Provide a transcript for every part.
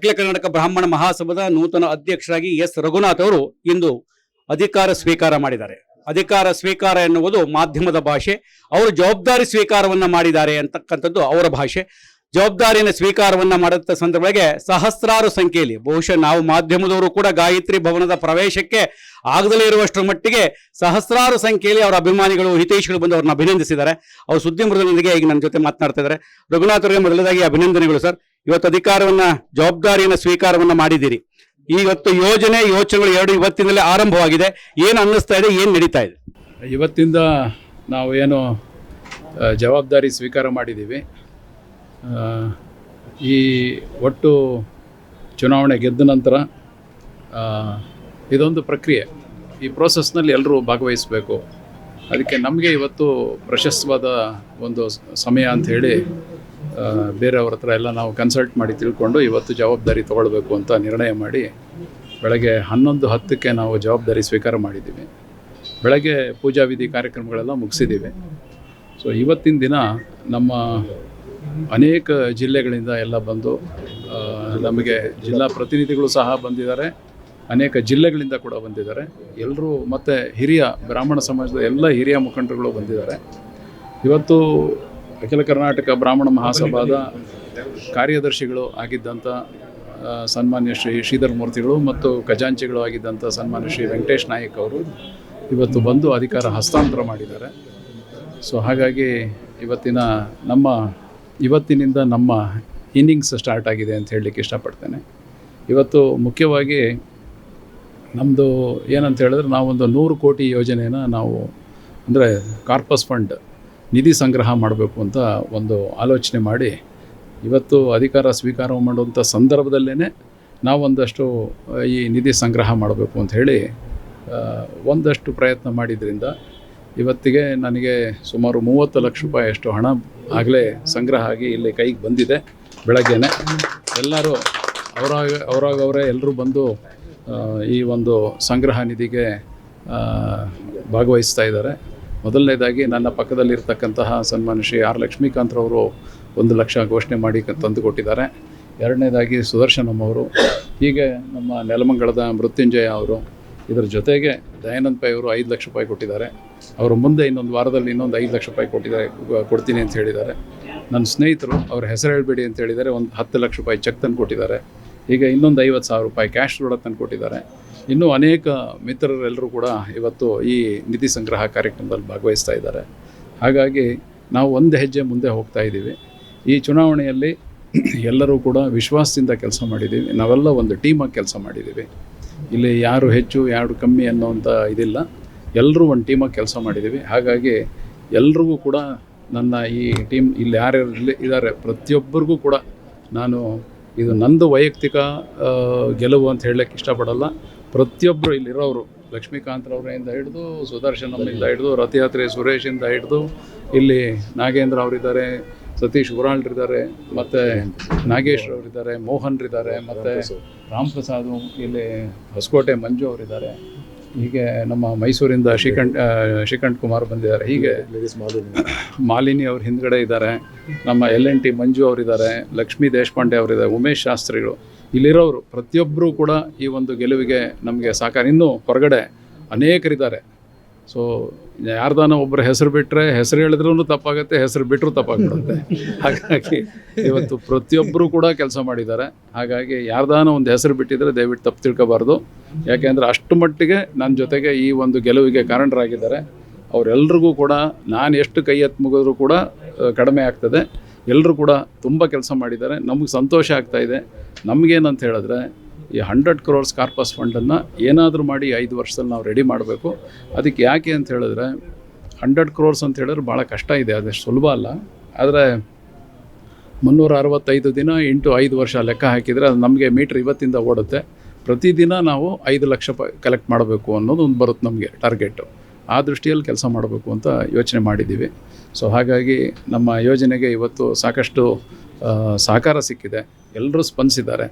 ಅಖಿಲ ಕರ್ನಾಟಕ ಬ್ರಾಹ್ಮಣ ಮಹಾಸಭಾದ ನೂತನ ಅಧ್ಯಕ್ಷರಾಗಿ ಎಸ್ ರಘುನಾಥ್ ಅವರು ಇಂದು ಅಧಿಕಾರ ಸ್ವೀಕಾರ ಮಾಡಿದ್ದಾರೆ. ಅಧಿಕಾರ ಸ್ವೀಕಾರ ಎನ್ನುವುದು ಮಾಧ್ಯಮದ ಭಾಷೆ. ಅವರು ಜವಾಬ್ದಾರಿ ಸ್ವೀಕಾರವನ್ನು ಮಾಡಿದ್ದಾರೆ ಅಂತಕ್ಕಂಥದ್ದು ಅವರ ಭಾಷೆ. ಜವಾಬ್ದಾರಿಯನ್ನು ಸ್ವೀಕಾರವನ್ನು ಮಾಡುತ್ತ ಸಂದರ್ಭಕ್ಕೆ ಸಹಸ್ರಾರು ಸಂಖ್ಯೆಯಲ್ಲಿ, ಬಹುಶಃ ನಾವು ಮಾಧ್ಯಮದವರು ಕೂಡ ಗಾಯತ್ರಿ ಭವನದ ಪ್ರವೇಶಕ್ಕೆ ಆಗದಲೇ ಇರುವಷ್ಟರ ಮಟ್ಟಿಗೆ ಸಹಸ್ರಾರು ಸಂಖ್ಯೆಯಲ್ಲಿ ಅವರ ಅಭಿಮಾನಿಗಳು, ಹಿತೈಷಿಗಳು ಬಂದು ಅವ್ರನ್ನ ಅಭಿನಂದಿಸಿದ್ದಾರೆ. ಅವರು ಸುದ್ದಿ ಮೃದಿಗೆ ಈಗ ನನ್ನ ಜೊತೆ ಮಾತನಾಡ್ತಾ ಇದ್ದಾರೆ. ರಘುನಾಥ್ ಅವರಿಗೆ ಮೊದಲದಾಗಿ ಅಭಿನಂದನೆಗಳು ಸರ್. ಇವತ್ತು ಅಧಿಕಾರವನ್ನ, ಜವಾಬ್ದಾರಿಯನ್ನ, ಸ್ವೀಕಾರವನ್ನ ಮಾಡಿದ್ದೀರಿ. ಇವತ್ತು ಯೋಜನೆ, ಯೋಚನೆಗಳು ಎರಡು ಇವತ್ತಿನಲ್ಲೇ ಆರಂಭವಾಗಿದೆ. ಏನು ಅನ್ನಿಸ್ತಾ ಇದೆ, ಏನು ನಡೀತಾ ಇದೆ? ಇವತ್ತಿಂದ ನಾವು ಏನು ಜವಾಬ್ದಾರಿ ಸ್ವೀಕಾರ ಮಾಡಿದ್ದೀವಿ. ಈ ಒಟ್ಟು ಚುನಾವಣೆ ಗೆದ್ದ ನಂತರ ಇದೊಂದು ಪ್ರಕ್ರಿಯೆ. ಈ ಪ್ರೋಸೆಸ್ನಲ್ಲಿ ಎಲ್ಲರೂ ಭಾಗವಹಿಸಬೇಕು. ಅದಕ್ಕೆ ನಮಗೆ ಇವತ್ತು ಪ್ರಶಸ್ತವಾದ ಒಂದು ಸಮಯ ಅಂತ ಹೇಳಿ ಬೇರೆಯವ್ರ ಹತ್ರ ಎಲ್ಲ ನಾವು ಕನ್ಸಲ್ಟ್ ಮಾಡಿ ತಿಳ್ಕೊಂಡು ಇವತ್ತು ಜವಾಬ್ದಾರಿ ತೊಗೊಳ್ಬೇಕು ಅಂತ ನಿರ್ಣಯ ಮಾಡಿ ಬೆಳಗ್ಗೆ ಹನ್ನೊಂದು ಹತ್ತಕ್ಕೆ ನಾವು ಜವಾಬ್ದಾರಿ ಸ್ವೀಕಾರ ಮಾಡಿದ್ದೀವಿ. ಬೆಳಗ್ಗೆ ಪೂಜಾ ವಿಧಿ ಕಾರ್ಯಕ್ರಮಗಳೆಲ್ಲ ಮುಗಿಸಿದ್ದೀವಿ. ಸೊ ಇವತ್ತಿನ ದಿನ ನಮ್ಮ ಅನೇಕ ಜಿಲ್ಲೆಗಳಿಂದ ಎಲ್ಲ ಬಂದು ನಮಗೆ ಜಿಲ್ಲಾ ಪ್ರತಿನಿಧಿಗಳು ಸಹ ಬಂದಿದ್ದಾರೆ. ಅನೇಕ ಜಿಲ್ಲೆಗಳಿಂದ ಕೂಡ ಬಂದಿದ್ದಾರೆ. ಎಲ್ಲರೂ ಮತ್ತು ಹಿರಿಯ ಬ್ರಾಹ್ಮಣ ಸಮಾಜದ ಎಲ್ಲ ಹಿರಿಯ ಮುಖಂಡರುಗಳು ಬಂದಿದ್ದಾರೆ. ಇವತ್ತು ಅಖಿಲ ಕರ್ನಾಟಕ ಬ್ರಾಹ್ಮಣ ಮಹಾಸಭಾದ ಕಾರ್ಯದರ್ಶಿಗಳು ಆಗಿದ್ದಂಥ ಸನ್ಮಾನ್ಯ ಶ್ರೀ ಶ್ರೀಧರ್ ಮೂರ್ತಿಗಳು ಮತ್ತು ಖಜಾಂಚಿಗಳು ಆಗಿದ್ದಂಥ ಸನ್ಮಾನ್ಯ ಶ್ರೀ ವೆಂಕಟೇಶ್ ನಾಯಕ್ ಅವರು ಇವತ್ತು ಬಂದು ಅಧಿಕಾರ ಹಸ್ತಾಂತರ ಮಾಡಿದ್ದಾರೆ. ಸೊ, ಹಾಗಾಗಿ ಇವತ್ತಿನ ನಮ್ಮ, ಇವತ್ತಿನಿಂದ ನಮ್ಮ ಇನ್ನಿಂಗ್ಸ್ ಸ್ಟಾರ್ಟ್ ಆಗಿದೆ ಅಂತ ಹೇಳಲಿಕ್ಕೆ ಇಷ್ಟಪಡ್ತೇನೆ. ಇವತ್ತು ಮುಖ್ಯವಾಗಿ ನಮ್ಮದು ಏನಂತ ಹೇಳಿದ್ರೆ ನಾವೊಂದು ನೂರು ಕೋಟಿ ಯೋಜನೆಯನ್ನು ನಾವು, ಅಂದರೆ ಕಾರ್ಪಸ್ ಫಂಡ್ ನಿಧಿ ಸಂಗ್ರಹ ಮಾಡಬೇಕು ಅಂತ ಒಂದು ಆಲೋಚನೆ ಮಾಡಿ ಇವತ್ತು ಅಧಿಕಾರ ಸ್ವೀಕಾರ ಮಾಡುವಂಥ ಸಂದರ್ಭದಲ್ಲೇ ನಾವೊಂದಷ್ಟು ಈ ನಿಧಿ ಸಂಗ್ರಹ ಮಾಡಬೇಕು ಅಂತ ಹೇಳಿ ಒಂದಷ್ಟು ಪ್ರಯತ್ನ ಮಾಡಿದ್ರಿಂದ ಇವತ್ತಿಗೆ ನನಗೆ ಸುಮಾರು ಮೂವತ್ತು ಲಕ್ಷ ರೂಪಾಯಿಯಷ್ಟು ಹಣ ಆಗಲೇ ಸಂಗ್ರಹ ಆಗಿ ಇಲ್ಲಿ ಕೈಗೆ ಬಂದಿದೆ ಬೆಳಗ್ಗೆನೆ. ಎಲ್ಲರೂ ಅವರಾಗ, ಅವರಾಗವರೇ ಎಲ್ಲರೂ ಬಂದು ಈ ಒಂದು ಸಂಗ್ರಹ ನಿಧಿಗೆ ಭಾಗವಹಿಸ್ತಾ ಇದ್ದಾರೆ. ಮೊದಲನೇದಾಗಿ ನನ್ನ ಪಕ್ಕದಲ್ಲಿರ್ತಕ್ಕಂತಹ ಸನ್ಮಾನ್ಯ ಶ್ರೀ ಆರ್ ಲಕ್ಷ್ಮೀಕಾಂತ್ರವರು ಒಂದು ಲಕ್ಷ ಘೋಷಣೆ ಮಾಡಿ ತಂದು ಕೊಟ್ಟಿದ್ದಾರೆ ಎರಡನೇದಾಗಿ ಸುದರ್ಶನಮ್ಮವರು ಹೀಗೆ ನಮ್ಮ ನೆಲಮಂಗಲದ ಮೃತ್ಯುಂಜಯ ಅವರು, ಇದರ ಜೊತೆಗೆ ದಯಾನಂದ್ ಪೈ ಅವರು ಐದು ಲಕ್ಷ ರೂಪಾಯಿ ಕೊಟ್ಟಿದ್ದಾರೆ. ಅವರು ಮುಂದೆ ಇನ್ನೊಂದು ವಾರದಲ್ಲಿ ಇನ್ನೊಂದು ಐದು ಲಕ್ಷ ರೂಪಾಯಿ ಕೊಟ್ಟಿದ್ದಾರೆ ಕೊಡ್ತೀನಿ ಅಂತ ಹೇಳಿದ್ದಾರೆ. ನನ್ನ ಸ್ನೇಹಿತರು ಅವ್ರ ಹೆಸರು ಹೇಳಬೇಡಿ ಅಂತ ಹೇಳಿದ್ದಾರೆ, ಒಂದು ಹತ್ತು ಲಕ್ಷ ರೂಪಾಯಿ ಚೆಕ್ ತಂದು ಕೊಟ್ಟಿದ್ದಾರೆ ಈಗ ಇನ್ನೊಂದು ಐವತ್ತು ಸಾವಿರ ರೂಪಾಯಿ ಕ್ಯಾಶ್ ಕೂಡ ತಂದು ಕೊಟ್ಟಿದ್ದಾರೆ. ಇನ್ನೂ ಅನೇಕ ಮಿತ್ರರೆಲ್ಲರೂ ಕೂಡ ಇವತ್ತು ಈ ನಿಧಿ ಸಂಗ್ರಹ ಕಾರ್ಯಕ್ರಮದಲ್ಲಿ ಭಾಗವಹಿಸ್ತಾ ಇದ್ದಾರೆ. ಹಾಗಾಗಿ ನಾವು ಒಂದು ಹೆಜ್ಜೆ ಮುಂದೆ ಹೋಗ್ತಾ ಇದ್ದೀವಿ. ಈ ಚುನಾವಣೆಯಲ್ಲಿ ಎಲ್ಲರೂ ಕೂಡ ವಿಶ್ವಾಸದಿಂದ ಕೆಲಸ ಮಾಡಿದ್ದೀವಿ. ನಾವೆಲ್ಲ ಒಂದು ಟೀಮಾಗಿ ಕೆಲಸ ಮಾಡಿದ್ದೀವಿ. ಇಲ್ಲಿ ಯಾರು ಹೆಚ್ಚು, ಯಾರು ಕಮ್ಮಿ ಅನ್ನೋವಂಥ ಇದಿಲ್ಲ. ಎಲ್ಲರೂ ಒಂದು ಟೀಮಾಗಿ ಕೆಲಸ ಮಾಡಿದ್ದೀವಿ. ಹಾಗಾಗಿ ಎಲ್ರಿಗೂ ಕೂಡ ನನ್ನ ಈ ಟೀಮ್ ಇಲ್ಲಿ ಯಾರ್ಯಾರು ಇಲ್ಲಿ ಇದ್ದಾರೆ, ಪ್ರತಿಯೊಬ್ಬರಿಗೂ ಕೂಡ ನಾನು ಇದು ನಂದು ವೈಯಕ್ತಿಕ ಗೆಲುವು ಅಂತ ಹೇಳಕ್ಕೆ ಇಷ್ಟಪಡಲ್ಲ. ಪ್ರತಿಯೊಬ್ಬರು ಇಲ್ಲಿರೋರು, ಲಕ್ಷ್ಮೀಕಾಂತ್ರವರಿಂದ ಹಿಡಿದು ಸುದರ್ಶನಮ್ಮಿಂದ ಹಿಡಿದು, ರಥಯಾತ್ರೆ ಸುರೇಶಿಂದ ಹಿಡಿದು, ಇಲ್ಲಿ ನಾಗೇಂದ್ರ ಅವರಿದ್ದಾರೆ, ಸತೀಶ್ ಉರಾಳ್ರಿದ್ದಾರೆ, ಮತ್ತು ನಾಗೇಶ್ ಅವರಿದ್ದಾರೆ, ಮೋಹನ್ರಿದ್ದಾರೆ, ಮತ್ತು ರಾಮ್ ಪ್ರಸಾದ್ ಇಲ್ಲಿ ಹೊಸಕೋಟೆ ಮಂಜು ಅವರಿದ್ದಾರೆ. ಹೀಗೆ ನಮ್ಮ ಮೈಸೂರಿಂದ ಶ್ರೀಕಂಠ ಶ್ರೀಕಂಠ ಕುಮಾರ್ ಬಂದಿದ್ದಾರೆ. ಹೀಗೆ ಮಾಲಿನಿ ಅವ್ರ ಹಿಂದ್ಗಡೆ ಇದ್ದಾರೆ. ನಮ್ಮ ಎಲ್ ಎನ್ ಟಿ ಮಂಜು ಅವರಿದ್ದಾರೆ ಲಕ್ಷ್ಮೀ ದೇಶಪಾಂಡೆ ಅವರಿದ್ದಾರೆ ಉಮೇಶ್ ಶಾಸ್ತ್ರಿಗಳು. ಇಲ್ಲಿರೋರು ಪ್ರತಿಯೊಬ್ಬರೂ ಕೂಡ ಈ ಒಂದು ಗೆಲುವಿಗೆ ನಮಗೆ ಸಾಕಾರ ಇನ್ನೂ ಹೊರಗಡೆ ಅನೇಕರಿದ್ದಾರೆ. ಸೊ ಯಾರ್ದಾನ ಒಬ್ಬರ ಹೆಸರು ಬಿಟ್ಟರೆ ಹೆಸರು ಹೇಳಿದ್ರೂ ತಪ್ಪಾಗುತ್ತೆ, ಹೆಸರು ಬಿಟ್ಟರು ತಪ್ಪಾಗ್ಬಿಡುತ್ತೆ. ಹಾಗಾಗಿ ಇವತ್ತು ಪ್ರತಿಯೊಬ್ಬರು ಕೂಡ ಕೆಲಸ ಮಾಡಿದ್ದಾರೆ. ಹಾಗಾಗಿ ಯಾರ್ದಾನ ಒಂದು ಹೆಸರು ಬಿಟ್ಟಿದ್ರೆ ದಯವಿಟ್ಟು ತಪ್ಪು ತಿಳ್ಕೋಬಾರ್ದು. ಯಾಕೆಂದರೆ ಅಷ್ಟು ಮಟ್ಟಿಗೆ ನನ್ನ ಜೊತೆಗೆ ಈ ಒಂದು ಗೆಲುವಿಗೆ ಕಾರಣರಾಗಿದ್ದಾರೆ. ಅವರೆಲ್ಲರಿಗೂ ಕೂಡ ನಾನು ಎಷ್ಟು ಕೈ ಎತ್ತು ಮುಗಿದ್ರೂ ಕೂಡ ಕಡಿಮೆ ಆಗ್ತದೆ. ಎಲ್ಲರೂ ಕೂಡ ತುಂಬ ಕೆಲಸ ಮಾಡಿದ್ದಾರೆ. ನಮಗೆ ಸಂತೋಷ ಆಗ್ತಾ ಇದೆ. ನಮಗೇನಂತ ಹೇಳಿದ್ರೆ ಈ ಹಂಡ್ರೆಡ್ ಕ್ರೋರ್ಸ್ ಕಾರ್ಪಸ್ ಫಂಡನ್ನು ಏನಾದರೂ ಮಾಡಿ ಐದು ವರ್ಷದಲ್ಲಿ ನಾವು ರೆಡಿ ಮಾಡಬೇಕು. ಅದಕ್ಕೆ ಯಾಕೆ ಅಂತ ಹೇಳಿದ್ರೆ ಹಂಡ್ರೆಡ್ ಕ್ರೋರ್ಸ್ ಅಂತ ಹೇಳಿದ್ರೆ ಭಾಳ ಕಷ್ಟ ಇದೆ ಅದಷ್ಟು ಸುಲಭ ಅಲ್ಲ. ಆದರೆ ಮುನ್ನೂರ ಅರವತ್ತೈದು ದಿನ ಇಂಟು ಐದು ವರ್ಷ ಲೆಕ್ಕ ಹಾಕಿದರೆ ಅದು ನಮಗೆ ಮೀಟ್ರ್ ಇವತ್ತಿಂದ ಓಡುತ್ತೆ. ಪ್ರತಿದಿನ ನಾವು ಐದು ಲಕ್ಷ ಪ ಕಲೆಕ್ಟ್ ಮಾಡಬೇಕು ಅನ್ನೋದು ಒಂದು ಬರುತ್ತೆ ನಮಗೆ ಟಾರ್ಗೆಟು ಆ ದೃಷ್ಟಿಯಲ್ಲಿ ಕೆಲಸ ಮಾಡಬೇಕು ಅಂತ ಯೋಚನೆ ಮಾಡಿದ್ದೀವಿ. ಸೊ ಹಾಗಾಗಿ ನಮ್ಮ ಯೋಜನೆಗೆ ಇವತ್ತು ಸಾಕಷ್ಟು ಸಹಕಾರ ಸಿಕ್ಕಿದೆ. ಎಲ್ಲರೂ ಸ್ಪಂದಿಸಿದ್ದಾರೆ.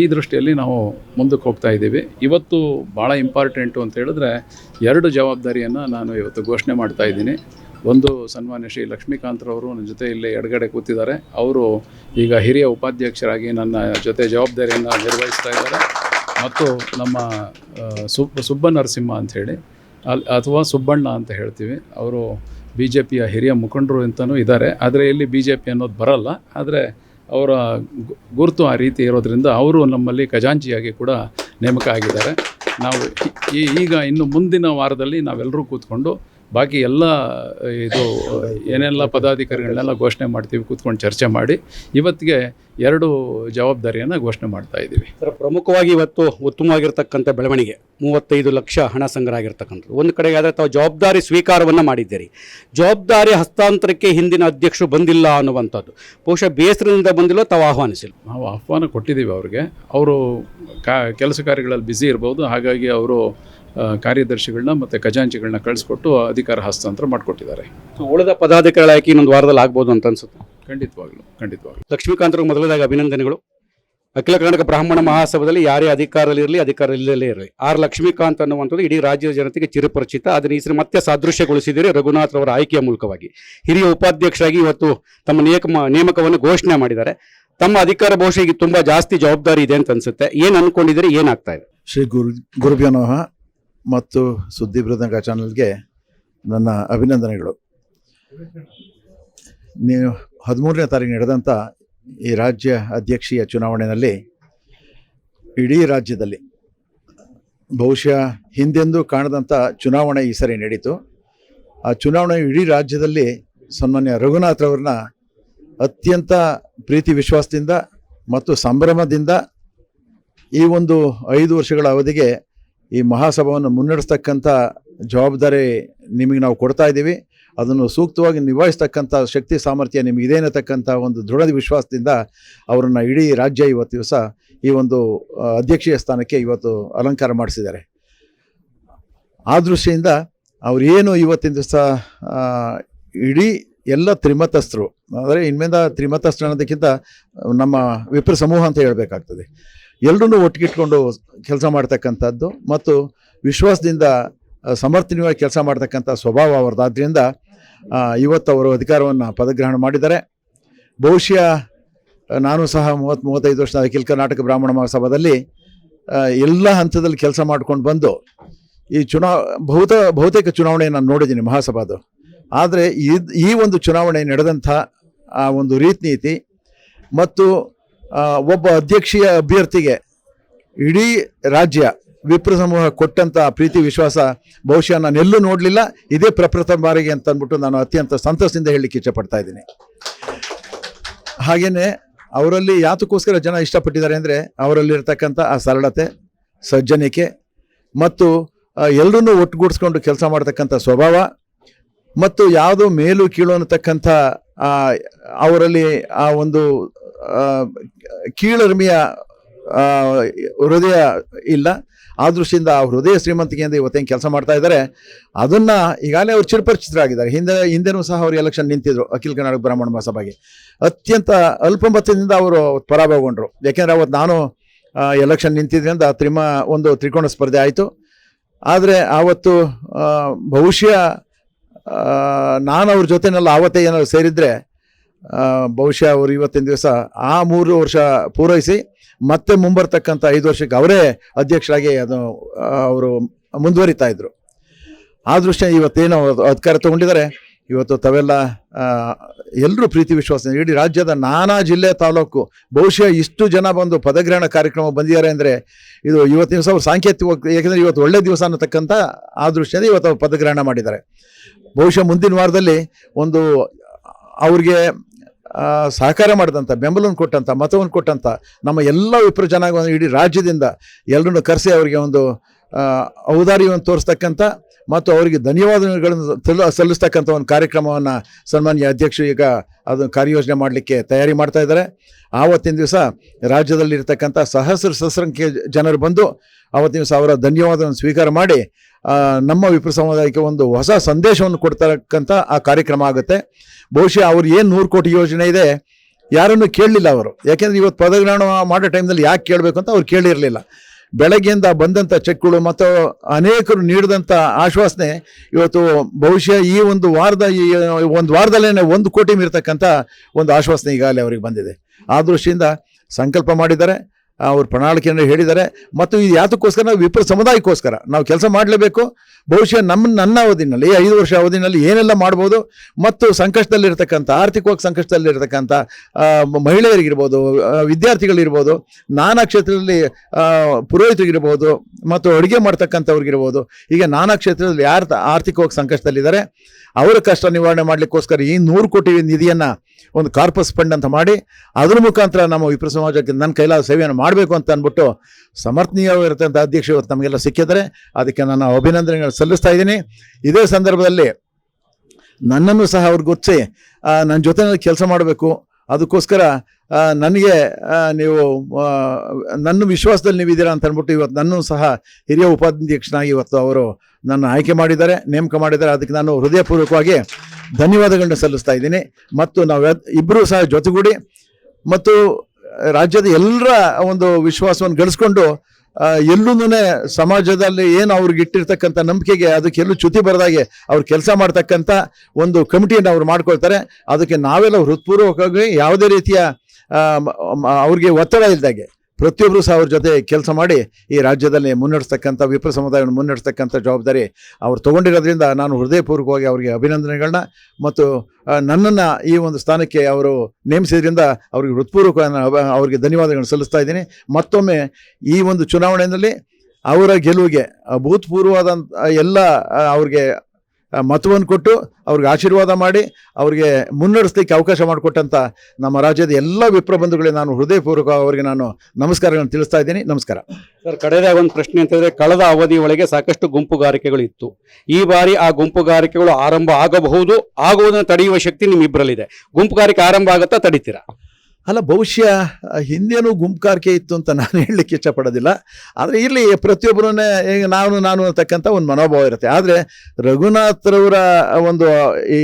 ಈ ದೃಷ್ಟಿಯಲ್ಲಿ ನಾವು ಮುಂದಕ್ಕೆ ಹೋಗ್ತಾ ಇದ್ದೀವಿ. ಇವತ್ತು ಭಾಳ ಇಂಪಾರ್ಟೆಂಟು ಅಂತ ಹೇಳಿದ್ರೆ ಎರಡು ಜವಾಬ್ದಾರಿಯನ್ನು ನಾನು ಇವತ್ತು ಘೋಷಣೆ ಮಾಡ್ತಾ ಇದ್ದೀನಿ. ಒಂದು ಸನ್ಮಾನ್ಯ ಶ್ರೀ ಲಕ್ಷ್ಮೀಕಾಂತ್ರವರು ನನ್ನ ಜೊತೆ ಇಲ್ಲಿ ಎಡಗಡೆ ಕೂತಿದ್ದಾರೆ. ಅವರು ಈಗ ಹಿರಿಯ ಉಪಾಧ್ಯಕ್ಷರಾಗಿ ನನ್ನ ಜೊತೆ ಜವಾಬ್ದಾರಿಯನ್ನು ನಿರ್ವಹಿಸ್ತಾ ಇದ್ದಾರೆ. ಮತ್ತು ನಮ್ಮ ಸುಬ್, ಸುಬ್ಬ ನರಸಿಂಹ ಅಂಥೇಳಿ ಅಲ್ಲಿ ಅಥವಾ ಸುಬ್ಬಣ್ಣ ಅಂತ ಹೇಳ್ತೀವಿ. ಅವರು ಬಿ ಜೆ ಪಿಯ ಹಿರಿಯ ಮುಖಂಡರು ಅಂತಲೂ ಇದ್ದಾರೆ. ಆದರೆ ಇಲ್ಲಿ ಬಿ ಜೆ ಪಿ ಅನ್ನೋದು ಬರಲ್ಲ. ಆದರೆ ಅವರ ಗುರುತು ಆ ರೀತಿ ಇರೋದರಿಂದ ಅವರು ನಮ್ಮಲ್ಲಿ ಖಜಾಂಚಿಯಾಗಿ ಕೂಡ ನೇಮಕ ಆಗಿದ್ದಾರೆ. ನಾವು ಈಗ ಇನ್ನು ಮುಂದಿನ ವಾರದಲ್ಲಿ ನಾವೆಲ್ಲರೂ ಕೂತ್ಕೊಂಡು ಬಾಕಿ ಎಲ್ಲ ಇದು ಏನೆಲ್ಲ ಪದಾಧಿಕಾರಿಗಳನ್ನೆಲ್ಲ ಘೋಷಣೆ ಮಾಡ್ತೀವಿ ಕೂತ್ಕೊಂಡು ಚರ್ಚೆ ಮಾಡಿ ಇವತ್ತಿಗೆ ಎರಡು ಜವಾಬ್ದಾರಿಯನ್ನು ಘೋಷಣೆ ಮಾಡ್ತಾ ಇದ್ದೀವಿ. ಸರ್ ಪ್ರಮುಖವಾಗಿ ಇವತ್ತು ಉತ್ತಮವಾಗಿರ್ತಕ್ಕಂಥ ಬೆಳವಣಿಗೆ ಮೂವತ್ತೈದು ಲಕ್ಷ ಹಣ ಸಂಗ್ರಹ ಆಗಿರ್ತಕ್ಕಂಥದ್ದು ಒಂದು ಕಡೆಗೆ ಆದರೆ ತಾವು ಜವಾಬ್ದಾರಿ ಸ್ವೀಕಾರವನ್ನು ಮಾಡಿದ್ದೀರಿ. ಜವಾಬ್ದಾರಿ ಹಸ್ತಾಂತರಕ್ಕೆ ಹಿಂದಿನ ಅಧ್ಯಕ್ಷರು ಬಂದಿಲ್ಲ ಅನ್ನುವಂಥದ್ದು. ಬಹುಶಃ ಬೇಸರದಿಂದ ಬಂದಿಲ್ಲ ತಾವು ಆಹ್ವಾನಿಸಿಲ್ಲ. ನಾವು ಆಹ್ವಾನ ಕೊಟ್ಟಿದ್ದೀವಿ ಅವ್ರಿಗೆ. ಅವರು ಕಾ ಕೆಲಸ ಕಾರ್ಯಗಳಲ್ಲಿ ಬ್ಯುಸಿ ಇರ್ಬೋದು ಹಾಗಾಗಿ ಅವರು ಕಾರ್ಯದರ್ಶಿಗಳನ್ನ ಮತ್ತು ಖಜಾಂಚಿಗಳನ್ನ ಕಳಿಸ್ಕೊಟ್ಟು ಅಧಿಕಾರ ಹಸ್ತಾಂತರ ಮಾಡಿಕೊಟ್ಟಿದ್ದಾರೆ. ಸೊ ಉಳಿದ ಪದಾಧಿಕಾರಿಗಳ ಆಯ್ಕೆ ಇನ್ನೊಂದು ವಾರದಲ್ಲಿ ಆಗ್ಬೋದು ಅಂತ ಅನ್ಸುತ್ತೆ? ಖಂಡಿತವಾಗ್ಲೂ ಖಂಡಿತವಾಗ್ಲೂ. ಲಕ್ಷ್ಮೀಕಾಂತರಿಗೆ ಮೊದಲದಾಗಿ ಅಭಿನಂದನೆಗಳು. ಅಖಿಲ ಕರ್ನಾಟಕ ಬ್ರಾಹ್ಮಣ ಮಹಾಸಭದಲ್ಲಿ ಯಾರೇ ಅಧಿಕಾರದಲ್ಲಿ ಇರಲಿ ಅಧಿಕಾರ ಇಲ್ಲದೇ ಇರಲಿ. ಆರ್ ಲಕ್ಷ್ಮೀಕಾಂತ್ ಅನ್ನುವಂಥದ್ದು ಇಡೀ ರಾಜ್ಯದ ಜನತೆಗೆ ಚಿರಪರಿಚಿತ ಅದನ್ನ ಈ ಸರಿ ಮತ್ತೆ ಸಾದೃಶ್ಯಗೊಳಿಸಿದರೆ ರಘುನಾಥ್ ಅವರ ಆಯ್ಕೆಯ ಮೂಲಕವಾಗಿ. ಹಿರಿಯ ಉಪಾಧ್ಯಕ್ಷರಾಗಿ ಇವತ್ತು ತಮ್ಮ ನೇಮ ನೇಮಕವನ್ನು ಘೋಷಣೆ ಮಾಡಿದ್ದಾರೆ. ತಮ್ಮ ಅಧಿಕಾರ ಬಹುಶಃ ಈಗ ತುಂಬಾ ಜಾಸ್ತಿ ಜವಾಬ್ದಾರಿ ಇದೆ ಅಂತ ಅನ್ಸುತ್ತೆ. ಏನ್ ಅನ್ಕೊಂಡಿದ್ರೆ ಏನಾಗ್ತಾ ಇದೆ? ಶ್ರೀ ಗುರು ಗುರುಭ್ಯೋ ಮತ್ತು ಸುದ್ದಿ ಮೃದಂಗ ಚಾನಲ್ಗೆ ನನ್ನ ಅಭಿನಂದನೆಗಳು. ನೀವು ಹದಿಮೂರನೇ ತಾರೀಕು ನಡೆದಂಥ ಈ ರಾಜ್ಯ ಅಧ್ಯಕ್ಷೀಯ ಚುನಾವಣೆಯಲ್ಲಿ ಇಡೀ ರಾಜ್ಯದಲ್ಲಿ ಬಹುಶಃ ಹಿಂದೆಂದೂ ಕಾಣದಂಥ ಚುನಾವಣೆ ಈ ಸರಿ ನಡೀತು. ಆ ಚುನಾವಣೆ ಇಡೀ ರಾಜ್ಯದಲ್ಲಿ ಸನ್ಮಾನ್ಯ ರಘುನಾಥ್ ರವ್ರನ್ನ ಅತ್ಯಂತ ಪ್ರೀತಿ ವಿಶ್ವಾಸದಿಂದ ಮತ್ತು ಸಂಭ್ರಮದಿಂದ ಈ ಒಂದು ಐದು ವರ್ಷಗಳ ಅವಧಿಗೆ ಈ ಮಹಾಸಭಾವನ್ನು ಮುನ್ನಡೆಸ್ತಕ್ಕಂಥ ಜವಾಬ್ದಾರಿ ನಿಮಗೆ ನಾವು ಕೊಡ್ತಾ ಇದ್ದೀವಿ. ಅದನ್ನು ಸೂಕ್ತವಾಗಿ ನಿಭಾಯಿಸ್ತಕ್ಕಂಥ ಶಕ್ತಿ, ಸಾಮರ್ಥ್ಯ ನಿಮಗಿದೆ ಅನ್ನತಕ್ಕಂಥ ಒಂದು ದೃಢ ವಿಶ್ವಾಸದಿಂದ ಅವರನ್ನು ಇಡೀ ರಾಜ್ಯ ಇವತ್ತು ದಿವಸ ಈ ಒಂದು ಅಧ್ಯಕ್ಷೀಯ ಸ್ಥಾನಕ್ಕೆ ಇವತ್ತು ಅಲಂಕಾರ ಮಾಡಿಸಿದ್ದಾರೆ. ಆ ದೃಷ್ಟಿಯಿಂದ ಏನು ಇವತ್ತಿನ ದಿವಸ ಇಡೀ ಎಲ್ಲ ತ್ರಿಮತಸ್ಥರು, ಅಂದರೆ ಇನ್ಮೇಲೆ ತ್ರಿಮತಸ್ಥರು ಅನ್ನೋದಕ್ಕಿಂತ ನಮ್ಮ ವಿಪ್ರ ಸಮೂಹ ಅಂತ ಹೇಳಬೇಕಾಗ್ತದೆ. ಎಲ್ಲರೂ ಒಟ್ಟಿಗಿಟ್ಕೊಂಡು ಕೆಲಸ ಮಾಡ್ತಕ್ಕಂಥದ್ದು ಮತ್ತು ವಿಶ್ವಾಸದಿಂದ ಸಮರ್ಥನೀಯವಾಗಿ ಕೆಲಸ ಮಾಡ್ತಕ್ಕಂಥ ಸ್ವಭಾವ ಅವ್ರದ್ದಾದ್ರಿಂದ ಇವತ್ತು ಅವರು ಅಧಿಕಾರವನ್ನು ಪದಗ್ರಹಣ ಮಾಡಿದ್ದಾರೆ. ಬಹುಶಃ ನಾನು ಸಹ ಮೂವತ್ತು, ಮೂವತ್ತೈದು ವರ್ಷದ ಅಖಿಲ ಕರ್ನಾಟಕ ಬ್ರಾಹ್ಮಣ ಮಹಾಸಭಾದಲ್ಲಿ ಎಲ್ಲ ಹಂತದಲ್ಲಿ ಕೆಲಸ ಮಾಡ್ಕೊಂಡು ಬಂದು, ಈ ಚುನಾವ ಬಹುತ, ಬಹುತೇಕ ಚುನಾವಣೆ ನಾನು ನೋಡಿದ್ದೀನಿ ಮಹಾಸಭಾದು. ಆದರೆ ಈ ಈ ಒಂದು ಚುನಾವಣೆ ನಡೆದಂಥ, ಆ, ಒಂದು ರೀತಿ ನೀತಿ ಮತ್ತು ಒಬ್ಬ ಅಧ್ಯಕ್ಷೀಯ ಅಭ್ಯರ್ಥಿಗೆ ಇಡೀ ರಾಜ್ಯ ವಿಪ್ರ ಸಮೂಹ ಕೊಟ್ಟಂತ ಪ್ರೀತಿ, ವಿಶ್ವಾಸ ಬಹುಶಃ ನಾನು ಎಲ್ಲೂ ನೋಡಲಿಲ್ಲ. ಇದೇ ಪ್ರಪ್ರಥಮ ಬಾರಿಗೆ ಅಂತ ಅಂದ್ಬಿಟ್ಟು ನಾನು ಅತ್ಯಂತ ಸಂತಸದಿಂದ ಹೇಳಲಿಕ್ಕೆ ಇಷ್ಟಪಡ್ತಾ ಇದ್ದೀನಿ. ಹಾಗೆಯೇ ಅವರಲ್ಲಿ ಯಾತಕ್ಕೋಸ್ಕರ ಜನ ಇಷ್ಟಪಟ್ಟಿದ್ದಾರೆ ಅಂದರೆ ಅವರಲ್ಲಿರ್ತಕ್ಕಂಥ ಆ ಸರಳತೆ, ಸಜ್ಜನಿಕೆ ಮತ್ತು ಎಲ್ಲರನ್ನೂ ಒಟ್ಟುಗೂಡಿಸ್ಕೊಂಡು ಕೆಲಸ ಮಾಡ್ತಕ್ಕಂಥ ಸ್ವಭಾವ ಮತ್ತು ಯಾವುದೋ ಮೇಲು ಕೀಳು ಅನ್ನತಕ್ಕಂಥ ಅವರಲ್ಲಿ ಆ ಒಂದು ಕೀಳರಿಮೆಯ ಹೃದಯ ಇಲ್ಲ. ಆ ದೃಷ್ಟಿಯಿಂದ ಆ ಹೃದಯ ಶ್ರೀಮಂತಿಕೆಯಿಂದ ಇವತ್ತೇನು ಕೆಲಸ ಮಾಡ್ತಾ ಇದ್ದಾರೆ. ಅದನ್ನು ಈಗಾಗಲೇ ಅವರು ಚಿರಪರಿಚಿತರಾಗಿದ್ದಾರೆ. ಹಿಂದೆ, ಹಿಂದೆನೂ ಸಹ ಅವರು ಎಲೆಕ್ಷನ್ ನಿಂತಿದ್ರು, ಅಖಿಲ ಕರ್ನಾಟಕ ಬ್ರಾಹ್ಮಣ ಮಹಾಸಭೆಗೆ. ಅತ್ಯಂತ ಅಲ್ಪ ಮತದಿಂದ ಅವರು ಪರಾಭವಗೊಂಡರು. ಯಾಕೆಂದರೆ ಅವತ್ತು ನಾನು ಎಲೆಕ್ಷನ್ ನಿಂತಿದ್ದರಿಂದ ತ್ರಿಮ, ಒಂದು ತ್ರಿಕೋಣ ಸ್ಪರ್ಧೆ ಆಯಿತು. ಆದರೆ ಆವತ್ತು ಬಹುಶಃ ನಾನು ಅವ್ರ ಜೊತೆನೆಲ್ಲ, ಆವತ್ತೇ ಏನಾದ್ರು ಸೇರಿದ್ರೆ ಬಹುಶಃ ಅವರು ಇವತ್ತಿನ ದಿವಸ ಆ ಮೂರು ವರ್ಷ ಪೂರೈಸಿ ಮತ್ತೆ ಮುಂಬರ್ತಕ್ಕಂಥ ಐದು ವರ್ಷಕ್ಕೆ ಅವರೇ ಅಧ್ಯಕ್ಷರಾಗಿ ಅದು ಅವರು ಮುಂದುವರಿತಾ ಇದ್ರು. ಆ ದೃಷ್ಟಿ ಇವತ್ತೇನು ಅಧಿಕಾರ ತಗೊಂಡಿದ್ದಾರೆ? ಇವತ್ತು ತಾವೆಲ್ಲ ಎಲ್ಲರೂ ಪ್ರೀತಿ ವಿಶ್ವಾಸ ಇಡೀ ರಾಜ್ಯದ ನಾನಾ ಜಿಲ್ಲೆ ತಾಲೂಕು ಬಹುಶಃ ಇಷ್ಟು ಜನ ಬಂದು ಪದಗ್ರಹಣ ಕಾರ್ಯಕ್ರಮ ಬಂದಿದ್ದಾರೆ ಅಂದರೆ ಇದು ಇವತ್ತಿನ ದಿವಸ ಅವರು ಸಾಂಕೇತಿಕ ಯಾಕೆಂದರೆ ಇವತ್ತು ಒಳ್ಳೆ ದಿವಸ ಅನ್ನತಕ್ಕಂಥ ಆ ದೃಷ್ಟಿಯಿಂದ ಇವತ್ತು ಪದಗ್ರಹಣ ಮಾಡಿದ್ದಾರೆ. ಬಹುಶಃ ಮುಂದಿನ ವಾರದಲ್ಲಿ ಒಂದು ಅವ್ರಿಗೆ ಸಹಕಾರ ಮಾಡಿದಂಥ ಬೆಂಬಲವನ್ನು ಕೊಟ್ಟಂಥ ಮತವನ್ನು ಕೊಟ್ಟಂಥ ನಮ್ಮ ಎಲ್ಲ ವಿಪ್ರ ಜನಾಂಗವನ್ನು ಇಡೀ ರಾಜ್ಯದಿಂದ ಎಲ್ಲರನ್ನು ಕರೆಸಿ ಅವರಿಗೆ ಒಂದು ಔದಾರ್ಯವನ್ನು ತೋರಿಸ್ತಕ್ಕಂಥ ಮತ್ತು ಅವರಿಗೆ ಧನ್ಯವಾದಗಳನ್ನು ಸಲ್ಲ- ಸಲ್ಲಿಸ್ತಕ್ಕಂಥ ಒಂದು ಕಾರ್ಯಕ್ರಮವನ್ನು ಸನ್ಮಾನ್ಯ ಅಧ್ಯಕ್ಷರು ಈಗ ಅದನ್ನು ಕಾರ್ಯಯೋಜನೆ ಮಾಡಲಿಕ್ಕೆ ತಯಾರಿ ಮಾಡ್ತಾ ಇದ್ದಾರೆ. ಆವತ್ತಿನ ದಿವಸ ರಾಜ್ಯದಲ್ಲಿರ್ತಕ್ಕಂಥ ಸಹಸ್ರ ಸಹಸ್ರಂಖ್ಯೆ ಜನರು ಬಂದು, ಆವತ್ತಿನ ದಿವಸ ಅವರ ಧನ್ಯವಾದವನ್ನು ಸ್ವೀಕಾರ ಮಾಡಿ ನಮ್ಮ ವಿಪ್ರ ಸಮುದಾಯಕ್ಕೆ ಒಂದು ಹೊಸ ಸಂದೇಶವನ್ನು ಕೊಡ್ತಕ್ಕಂಥ ಆ ಕಾರ್ಯಕ್ರಮ ಆಗುತ್ತೆ. ಬಹುಶಃ ಅವ್ರು ಏನು ನೂರು ಕೋಟಿ ಯೋಜನೆ ಇದೆ, ಯಾರನ್ನು ಕೇಳಲಿಲ್ಲ ಅವರು. ಯಾಕೆಂದರೆ ಇವತ್ತು ಪದಗ್ರಹಣ ಮಾಡೋ ಟೈಮ್ನಲ್ಲಿ ಯಾಕೆ ಕೇಳಬೇಕು ಅಂತ ಅವ್ರು ಕೇಳಿರಲಿಲ್ಲ. ಬೆಳಗ್ಗೆಯಿಂದ ಬಂದಂಥ ಚೆಕ್ಗಳು ಮತ್ತು ಅನೇಕರು ನೀಡಿದಂಥ ಆಶ್ವಾಸನೆ ಇವತ್ತು ಬಹುಶಃ ಈ ಒಂದು ವಾರದ, ಈ ಒಂದು ವಾರದಲ್ಲೇ ಒಂದು ಕೋಟಿ ಮೀರ್ತಕ್ಕಂಥ ಒಂದು ಆಶ್ವಾಸನೆ ಈಗಾಗಲೇ ಅವರಿಗೆ ಬಂದಿದೆ. ಆ ದೃಷ್ಟಿಯಿಂದ ಸಂಕಲ್ಪ ಮಾಡಿದ್ದಾರೆ. ಅವ್ರ ಪ್ರಣಾಳಿಕೆಯನ್ನು ಹೇಳಿದ್ದಾರೆ. ಮತ್ತು ಇದು ಯಾತಕ್ಕೋಸ್ಕರ? ನಾವು ವಿಪ್ರ ಸಮುದಾಯಕ್ಕೋಸ್ಕರ. ನಾವು ಕೆಲಸ ಮಾಡಲೇಬೇಕು. ಬಹುಶಃ ನಮ್ಮ ನನ್ನ ಅವಧಿನಲ್ಲಿ ಐದು ವರ್ಷ ಅವಧಿನಲ್ಲಿ ಏನೆಲ್ಲ ಮಾಡ್ಬೋದು, ಮತ್ತು ಸಂಕಷ್ಟದಲ್ಲಿರ್ತಕ್ಕಂಥ, ಆರ್ಥಿಕವಾಗಿ ಸಂಕಷ್ಟದಲ್ಲಿರ್ತಕ್ಕಂಥ ಮಹಿಳೆಯರಿಗಿರ್ಬೋದು ವಿದ್ಯಾರ್ಥಿಗಳಿರ್ಬೋದು, ನಾನಾ ಕ್ಷೇತ್ರದಲ್ಲಿ ಪುರೋಹಿತರಿಗಿರ್ಬೋದು, ಮತ್ತು ಅಡುಗೆ ಮಾಡ್ತಕ್ಕಂಥವ್ರಿಗಿರ್ಬೋದು, ಈಗ ನಾನಾ ಕ್ಷೇತ್ರದಲ್ಲಿ ಯಾರು ಆರ್ಥಿಕವಾಗಿ ಸಂಕಷ್ಟದಲ್ಲಿದ್ದಾರೆ, ಅವರ ಕಷ್ಟ ನಿವಾರಣೆ ಮಾಡಲಿಕ್ಕೋಸ್ಕರ ಈ ನೂರು ಕೋಟಿ ನಿಧಿಯನ್ನು ಒಂದು ಕಾರ್ಪಸ್ ಫಂಡ್ ಅಂತ ಮಾಡಿ, ಅದರ ಮುಖಾಂತರ ನಮ್ಮ ವಿಪ್ರ ಸಮಾಜಕ್ಕೆ ನನ್ನ ಕೈಲಾದ ಸೇವೆಯನ್ನು ಮಾಡಬೇಕು ಅಂತ ಅಂದ್ಬಿಟ್ಟು ಸಮರ್ಥನೀಯವಾಗಿರ್ತಕ್ಕಂಥ ಅಧ್ಯಕ್ಷ ಇವತ್ತು ನಮಗೆಲ್ಲ ಸಿಕ್ಕಿದ್ದಾರೆ. ಅದಕ್ಕೆ ನಾನು ಅಭಿನಂದನೆಗಳು. ಸಲ್ಲಿಸ್ತಾ ಇದ್ದೀನಿ. ಇದೇ ಸಂದರ್ಭದಲ್ಲಿ ನನ್ನನ್ನು ಸಹ ಅವ್ರಿಗೆ ಗೊತ್ತಿಸಿ ನನ್ನ ಜೊತೆನಲ್ಲಿ ಕೆಲಸ ಮಾಡಬೇಕು. ಅದಕ್ಕೋಸ್ಕರ ನನಗೆ ನೀವು ನನ್ನ ವಿಶ್ವಾಸದಲ್ಲಿ ನೀವಿದ್ದೀರಾ ಅಂತ ಅಂದ್ಬಿಟ್ಟು ಇವತ್ತು ನನ್ನೂ ಸಹ ಹಿರಿಯ ಉಪಾಧ್ಯಕ್ಷನಾಗಿ ಇವತ್ತು ಅವರು ನನ್ನ ಆಯ್ಕೆ ಮಾಡಿದ್ದಾರೆ, ನೇಮಕ ಮಾಡಿದ್ದಾರೆ. ಅದಕ್ಕೆ ನಾನು ಹೃದಯಪೂರ್ವಕವಾಗಿ ಧನ್ಯವಾದಗಳನ್ನ ಸಲ್ಲಿಸ್ತಾ ಇದ್ದೀನಿ. ಮತ್ತು ನಾವು ಇಬ್ಬರೂ ಸಹ ಜೊತೆಗೂಡಿ, ಮತ್ತು ರಾಜ್ಯದ ಎಲ್ಲರ ಒಂದು ವಿಶ್ವಾಸವನ್ನು ಗಳಿಸ್ಕೊಂಡು ಎಲ್ಲೂ ಸಮಾಜದಲ್ಲಿ ಏನು ಅವ್ರಿಗೆ ಇಟ್ಟಿರ್ತಕ್ಕಂಥ ನಂಬಿಕೆಗೆ ಅದಕ್ಕೆ ಎಲ್ಲೂ ಚ್ಯುತಿ ಬರದಾಗೆ ಅವ್ರು ಕೆಲಸ ಮಾಡ್ತಕ್ಕಂಥ ಒಂದು ಕಮಿಟಿಯನ್ನು ಅವ್ರು ಮಾಡ್ಕೊಳ್ತಾರೆ. ಅದಕ್ಕೆ ನಾವೆಲ್ಲ ಹೃತ್ಪೂರ್ವಕವಾಗಿ ಯಾವುದೇ ರೀತಿಯ ಅವ್ರಿಗೆ ಒತ್ತಡ ಇಲ್ದಾಗೆ. ಪ್ರತಿಯೊಬ್ಬರು ಸಹ ಅವ್ರ ಜೊತೆ ಕೆಲಸ ಮಾಡಿ ಈ ರಾಜ್ಯದಲ್ಲಿ ಮುನ್ನಡೆಸ್ತಕ್ಕಂಥ ವಿಪ್ರ ಸಮುದಾಯವನ್ನು ಮುನ್ನಡೆಸ್ತಕ್ಕಂಥ ಜವಾಬ್ದಾರಿ ಅವ್ರು ತೊಗೊಂಡಿರೋದ್ರಿಂದ ನಾನು ಹೃದಯಪೂರ್ವಕವಾಗಿ ಅವರಿಗೆ ಅಭಿನಂದನೆಗಳನ್ನ ಮತ್ತು ನನ್ನನ್ನು ಈ ಒಂದು ಸ್ಥಾನಕ್ಕೆ ಅವರು ನೇಮಿಸಿದ್ರಿಂದ ಅವ್ರಿಗೆ ಹೃತ್ಪೂರ್ವಕ ಅವರಿಗೆ ಧನ್ಯವಾದಗಳನ್ನು ಸಲ್ಲಿಸ್ತಾ ಇದ್ದೀನಿ. ಮತ್ತೊಮ್ಮೆ ಈ ಒಂದು ಚುನಾವಣೆಯಲ್ಲಿ ಅವರ ಗೆಲುವಿಗೆ ಅಭೂತಪೂರ್ವವಾದಂಥ ಎಲ್ಲ ಅವ್ರಿಗೆ ಮತವನ್ನು ಕೊಟ್ಟು ಅವ್ರಿಗೆ ಆಶೀರ್ವಾದ ಮಾಡಿ ಅವ್ರಿಗೆ ಮುನ್ನಡೆಸಲಿಕ್ಕೆ ಅವಕಾಶ ಮಾಡಿಕೊಟ್ಟಂಥ ನಮ್ಮ ರಾಜ್ಯದ ಎಲ್ಲ ವಿಪ್ರ ಬಂಧುಗಳಿಗೆ ನಾನು ಹೃದಯಪೂರ್ವಕ ಅವರಿಗೆ ನಾನು ನಮಸ್ಕಾರಗಳನ್ನು ತಿಳಿಸ್ತಾ ಇದ್ದೀನಿ. ನಮಸ್ಕಾರ. ಸರ್ ಕಡೆಯದಾಗ ಒಂದು ಪ್ರಶ್ನೆ ಅಂತ ಹೇಳಿದ್ರೆ ಕಳೆದ ಅವಧಿ ಒಳಗೆ ಸಾಕಷ್ಟು ಗುಂಪುಗಾರಿಕೆಗಳು ಇತ್ತು. ಈ ಬಾರಿ ಆ ಗುಂಪುಗಾರಿಕೆಗಳು ಆರಂಭ ಆಗಬಹುದು, ಆಗುವುದನ್ನು ತಡೆಯುವ ಶಕ್ತಿ ನಿಮ್ಮಿಬ್ಬರಲ್ಲಿದೆ. ಗುಂಪುಗಾರಿಕೆ ಆರಂಭ ಆಗುತ್ತಾ ತಡಿತೀರಾ? ಅಲ್ಲ, ಬಹುಶಃ ಹಿಂದೇನೂ ಗುಂಪುಗಾರಿಕೆ ಇತ್ತು ಅಂತ ನಾನು ಹೇಳಲಿಕ್ಕೆ ಇಷ್ಟಪಡೋದಿಲ್ಲ. ಆದರೆ ಇಲ್ಲಿ ಪ್ರತಿಯೊಬ್ಬರನ್ನೇ ಈಗ ನಾನು ನಾನು ಅಂತಕ್ಕಂಥ ಒಂದು ಮನೋಭಾವ ಇರುತ್ತೆ. ಆದರೆ ರಘುನಾಥ್ರವರ ಒಂದು, ಈ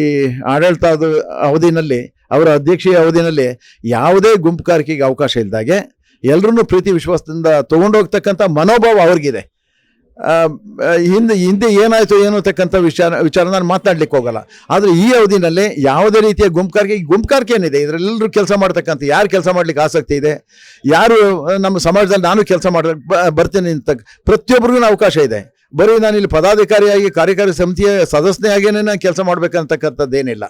ಆಡಳಿತದ ಅವಧಿನಲ್ಲಿ, ಅವರ ಅಧ್ಯಕ್ಷೀಯ ಅವಧಿನಲ್ಲಿ ಯಾವುದೇ ಗುಂಪುಗಾರಿಕೆಗೆ ಅವಕಾಶ ಇಲ್ಲದಾಗೆ ಎಲ್ಲರನ್ನೂ ಪ್ರೀತಿ ವಿಶ್ವಾಸದಿಂದ ತೊಗೊಂಡೋಗ್ತಕ್ಕಂಥ ಮನೋಭಾವ ಅವ್ರಿಗಿದೆ. ಹಿಂದೆ ಹಿಂದೆ ಏನಾಯಿತು ಏನು ಅಂತಕ್ಕಂಥ ವಿಚಾರ ವಿಚಾರ ನಾನು ಮಾತನಾಡ್ಲಿಕ್ಕೆ ಹೋಗಲ್ಲ. ಆದರೆ ಈ ಅವಧಿನಲ್ಲಿ ಯಾವುದೇ ರೀತಿಯ ಗುಂಪುಗಾರಿಕೆ ಗುಂಪುಗಾರಿಕೆ ಏನಿದೆ? ಇದರೆಲ್ಲರೂ ಕೆಲಸ ಮಾಡ್ತಕ್ಕಂಥ ಯಾರು ಕೆಲಸ ಮಾಡ್ಲಿಕ್ಕೆ ಆಸಕ್ತಿ ಇದೆ? ಯಾರು ನಮ್ಮ ಸಮಾಜದಲ್ಲಿ ನಾನು ಕೆಲಸ ಮಾಡ ಬರ್ತೀನಿ ಅಂತ ಪ್ರತಿಯೊಬ್ಬರಿಗೂ ಅವಕಾಶ ಇದೆ. ಬರೀ ನಾನು ಇಲ್ಲಿ ಪದಾಧಿಕಾರಿಯಾಗಿ, ಕಾರ್ಯಕಾರಿ ಸಮಿತಿಯ ಸದಸ್ಯನಾಗೇನೆ ನಾನು ಕೆಲಸ ಮಾಡಬೇಕಂತಕ್ಕಂಥದ್ದೇನಿಲ್ಲ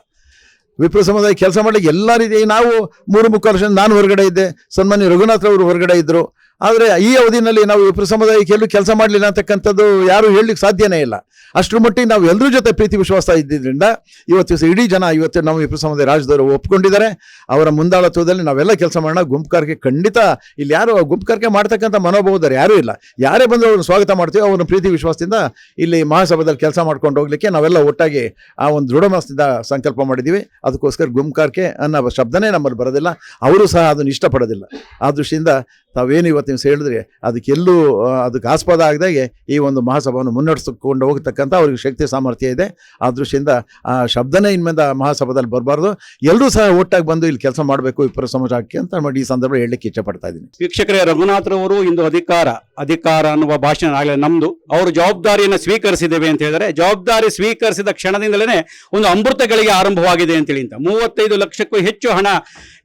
ವಿಪ್ರ ಸಮುದಾಯ ಕೆಲಸ ಮಾಡಲಿಕ್ಕೆ ಎಲ್ಲ ರೀತಿ, ನಾವು ಮೂರು ಮುಕ್ಕಾಲು ವರ್ಷ ನಾನು ಹೊರಗಡೆ ಇದ್ದೆ. ಸನ್ಮಾನ್ಯ ರಘುನಾಥ್ ಅವರು ಹೊರಗಡೆ ಇದ್ದರು ಆದರೆ ಈ ಅವಧಿನಲ್ಲಿ ನಾವು ವಿಪ್ರ ಸಮುದಾಯಕ್ಕೆ ಎಲ್ಲೂ ಕೆಲಸ ಮಾಡಲಿಲ್ಲ ಅಂತಕ್ಕಂಥದ್ದು ಯಾರು ಹೇಳಲಿಕ್ಕೆ ಸಾಧ್ಯನೇ ಇಲ್ಲ. ಅಷ್ಟರ ಮಟ್ಟಿಗೆ ನಾವು ಎಲ್ಲರೂ ಜೊತೆ ಪ್ರೀತಿ ವಿಶ್ವಾಸ ಇದ್ದಿದ್ದರಿಂದ ಇವತ್ತು ದಿವಸ ಇಡೀ ಜನ ಇವತ್ತು ನಮ್ಮ ವಿಪ್ರ ಸಮುದಾಯ ರಾಜ್ಯದವರು ಒಪ್ಕೊಂಡಿದ್ದಾರೆ. ಅವರ ಮುಂದಾಳತ್ವದಲ್ಲಿ ನಾವೆಲ್ಲ ಕೆಲಸ ಮಾಡೋಣ. ಗುಂಪುಗಾರಿಕೆ ಖಂಡಿತ ಇಲ್ಲಿ ಯಾರು ಗುಂಪುಗಾರಿಕೆ ಮಾಡ್ತಕ್ಕಂಥ ಮನೋಭಾವದವ್ರು ಯಾರೂ ಇಲ್ಲ. ಯಾರೇ ಬಂದು ಅವ್ರನ್ನ ಸ್ವಾಗತ ಮಾಡ್ತೀವಿ ಅವ್ರನ್ನ ಪ್ರೀತಿ ವಿಶ್ವಾಸದಿಂದ ಇಲ್ಲಿ ಮಹಾಸಭಾದಲ್ಲಿ ಕೆಲಸ ಮಾಡ್ಕೊಂಡು ಹೋಗ್ಲಿಕ್ಕೆ ನಾವೆಲ್ಲ ಒಟ್ಟಾಗಿ ಆ ಒಂದು ದೃಢ ಸಂಕಲ್ಪ ಮಾಡಿದ್ದೀವಿ. ಅದಕ್ಕೋಸ್ಕರ ಗುಂಪುಗಾರಿಕೆ ಅನ್ನೋ ಶಬ್ದನೇ ನಮ್ಮಲ್ಲಿ ಬರೋದಿಲ್ಲ. ಅವರು ಸಹ ಅದನ್ನು ಇಷ್ಟಪಡೋದಿಲ್ಲ. ಆ ದೃಷ್ಟಿಯಿಂದ ತಾವೇನು ಇವತ್ತು ನೀವು ಹೇಳಿದ್ರೆ ಅದಕ್ಕೆಲ್ಲೂ ಅದಕ್ಕೆ ಆಸ್ಪದ ಆಗದಾಗೆ ಈ ಒಂದು ಮಹಾಸಭವನ್ನು ಮುನ್ನಡೆಸಿಕೊಂಡು ಹೋಗ್ತಕ್ಕಂಥ ಅವ್ರಿಗೆ ಶಕ್ತಿ ಸಾಮರ್ಥ್ಯ ಇದೆ. ಆ ದೃಷ್ಟಿಯಿಂದ, ಆ, ಶಬ್ದನೇ ಇನ್ಮೇಲೆ ಮಹಾಸಭಾದಲ್ಲಿ ಬರಬಾರ್ದು. ಎಲ್ಲರೂ ಸಹ ಒಟ್ಟಾಗಿ ಬಂದು ಇಲ್ಲಿ ಕೆಲಸ ಮಾಡಬೇಕು ವಿಪ್ರ ಸಮಾಜಕ್ಕೆ ಅಂತ ಮಾಡಿ ಈ ಸಂದರ್ಭ ಹೇಳಲಿಕ್ಕೆ ಇಷ್ಟಪಡ್ತಾ ಇದ್ದೀನಿ. ವೀಕ್ಷಕರೇ ರಘುನಾಥ್ರವರು ಇಂದು ಅಧಿಕಾರ ಅಧಿಕಾರ ಅನ್ನುವ ಭಾಷಣ ಆಗಲೇ ನಮ್ಮದು ಅವರು ಜವಾಬ್ದಾರಿಯನ್ನು ಸ್ವೀಕರಿಸಿದ್ದೇವೆ ಅಂತ ಹೇಳಿದರೆ, ಜವಾಬ್ದಾರಿ ಸ್ವೀಕರಿಸಿದ ಕ್ಷಣದಿಂದಲೇ ಒಂದು ಅಮೃತಗಳಿಗೆ ಆರಂಭವಾಗಿದೆ ಅಂತೇಳಿ ಅಂತ ಮೂವತ್ತೈದು ಲಕ್ಷಕ್ಕೂ ಹೆಚ್ಚು ಹಣ,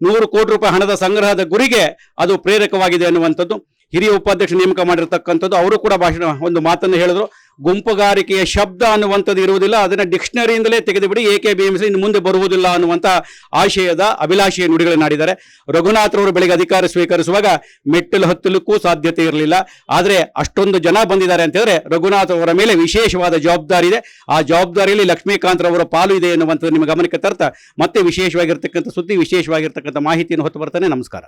ನೂರು ಕೋಟಿ ರೂಪಾಯಿ ಹಣದ ಸಂಗ್ರಹದ ಗುರಿಗೆ ಅದು ಪ್ರೇರಕವಾಗಿದೆ ಅನ್ನುವಂಥದ್ದು ಹಿರಿಯ ಉಪಾಧ್ಯಕ್ಷ ನೇಮಕ ಮಾಡಿರ್ತಕ್ಕಂಥದ್ದು, ಅವರು ಕೂಡ ಭಾಷಣ ಒಂದು ಮಾತನ್ನು ಹೇಳಿದ್ರು. ಗುಂಪುಗಾರಿಕೆಯ ಶಬ್ದ ಅನ್ನುವಂಥದ್ದು ಇರುವುದಿಲ್ಲ, ಅದನ್ನ ಡಿಕ್ಷನರಿಯಿಂದಲೇ ತೆಗೆದುಬಿಡಿ ಬಿ ಎಂ ಸಿ ಇನ್ನು ಮುಂದೆ ಬರುವುದಿಲ್ಲ ಅನ್ನುವಂಥ ಆಶಯದ ಅಭಿಲಾಷೆಯ ನುಡಿಗಳನ್ನು ಆಡಿದ್ದಾರೆ. ರಘುನಾಥ್ರವರು ಬೆಳಿಗ್ಗೆ ಅಧಿಕಾರ ಸ್ವೀಕರಿಸುವಾಗ ಮೆಟ್ಟಲು ಹತ್ತಲಿಕ್ಕೂ ಸಾಧ್ಯತೆ ಇರಲಿಲ್ಲ. ಆದರೆ ಅಷ್ಟೊಂದು ಜನ ಬಂದಿದ್ದಾರೆ ಅಂತ ಹೇಳಿದ್ರೆ ರಘುನಾಥ್ ಅವರ ಮೇಲೆ ವಿಶೇಷವಾದ ಜವಾಬ್ದಾರಿ ಇದೆ. ಆ ಜವಾಬ್ದಾರಿಯಲ್ಲಿ ಲಕ್ಷ್ಮೀಕಾಂತ್ ರವರ ಪಾಲು ಇದೆ ಎನ್ನುವಂಥದ್ದು ನಿಮ್ಮ ಗಮನಕ್ಕೆ ತರ್ತಾ ಮತ್ತೆ ವಿಶೇಷವಾಗಿರ್ತಕ್ಕಂಥ ಸುದ್ದಿ, ವಿಶೇಷವಾಗಿರ್ತಕ್ಕಂಥ ಮಾಹಿತಿಯನ್ನು ಹೊತ್ತು ಬರ್ತಾನೆ. ನಮಸ್ಕಾರ.